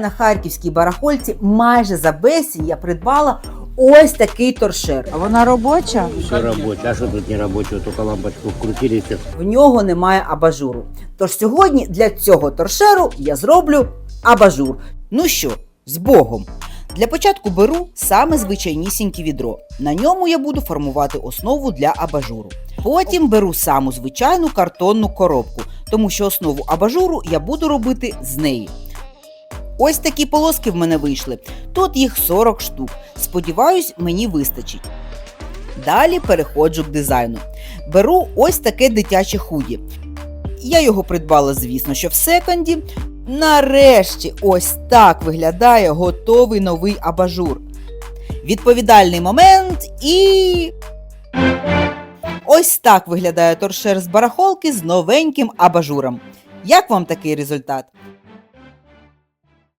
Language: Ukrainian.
На харківській барахольці майже за безцінь я придбала ось такий торшер. А вона робоча? Все рабочее. А что тут не рабочего? Только лампочку вкрутили. В нього немає абажуру. Тож сьогодні для цього торшеру я зроблю абажур. Ну що, з Богом. Для початку беру саме звичайнісіньке відро. На ньому я буду формувати основу для абажуру. Потім беру саму звичайну картонну коробку, тому що основу абажуру я буду робити з неї. Ось такі полоски в мене вийшли. Тут їх 40 штук. Сподіваюсь, мені вистачить. Далі переходжу к дизайну. Беру ось таке дитяче худі. Я його придбала, звісно, що в секонді. Нарешті, ось так виглядає готовий новий абажур. Відповідальний момент і. Ось так виглядає торшер з барахолки з новеньким абажуром. Як вам такий результат?